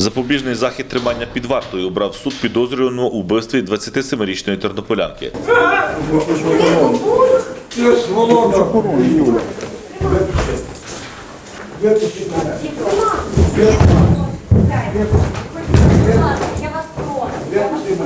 Запобіжний захід тримання під вартою обрав суд підозрюваного у вбивстві 27-річної тернополянки.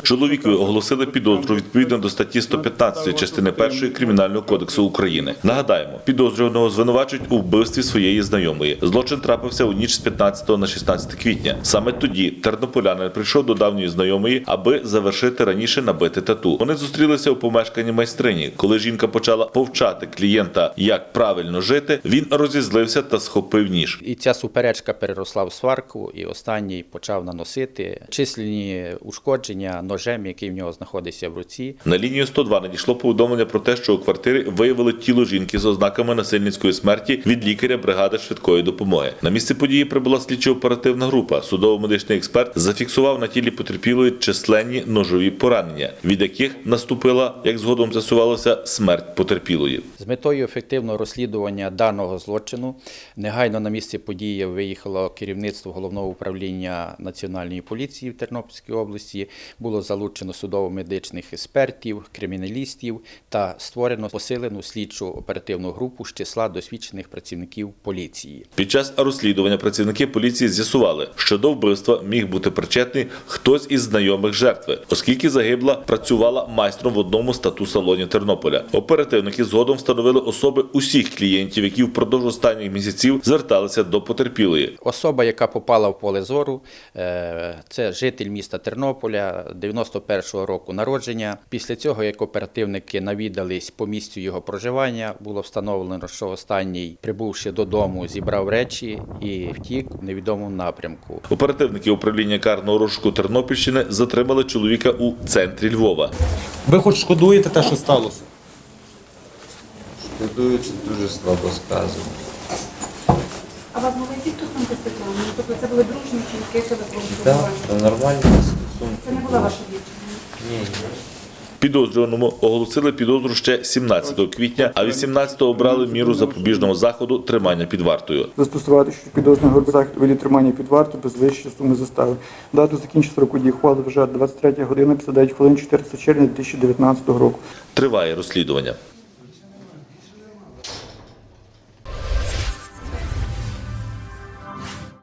Чоловікові оголосили підозру відповідно до статті 115 частини 1 Кримінального кодексу України. Нагадаємо, підозрюваного звинувачують у вбивстві своєї знайомої. Злочин трапився у ніч з 15 на 16 квітня. Саме тоді тернополянин прийшов до давньої знайомої, аби завершити раніше набити тату. Вони зустрілися у помешканні майстрині. Коли жінка почала повчати клієнта, як правильно жити, він розізлився та схопив ніж. І ця суперечка переросла в сварку, і останній почав наносити численні ушкодження ножем, який в нього знаходиться в руці. На лінію 102 надійшло повідомлення про те, що у квартирі виявили тіло жінки з ознаками насильницької смерті від лікаря бригади швидкої допомоги. На місце події прибула слідчо-оперативна група. Судово-медичний експерт зафіксував на тілі потерпілої численні ножові поранення, від яких наступила, як згодом з'ясувалося, смерть потерпілої. З метою ефективного розслідування даного злочину негайно на місце події виїхало керівництво головного управління національної поліції в Тернопільській області. Було залучено судово-медичних експертів, криміналістів та створено посилену слідчу оперативну групу з числа досвідчених працівників поліції. Під час розслідування працівники поліції з'ясували, що до вбивства міг бути причетний хтось із знайомих жертви, оскільки загибла працювала майстром в одному з тату-салонів Тернополя. Оперативники згодом встановили особи усіх клієнтів, які впродовж останніх місяців зверталися до потерпілої. Особа, яка попала в поле зору, е, це житель міста Тернополя 91-го року народження. Після цього, як оперативники навідались по місцю його проживання, було встановлено, що останній, прибувши додому, зібрав речі і втік в невідомому напрямку. Оперативники управління карного розшуку Тернопільщини затримали чоловіка у центрі Львова. Ви хоч шкодуєте те, що сталося? Шкодую, це дуже слабо сказано. А вас були які стосунки з Світланою? Тобто це були дружні чи якісь у Так, це нормальні стосунки. Підозрюваному оголосили підозру ще 17 квітня, а 18-го обрали міру запобіжного заходу тримання під вартою. застосувати що підозрюваного заходу захід виді тримання під вартою без вищої суми застави. Дату закінчення сроку дії ухвали вже 23 година 59 хвилин 14 червня 2019 року. Триває розслідування.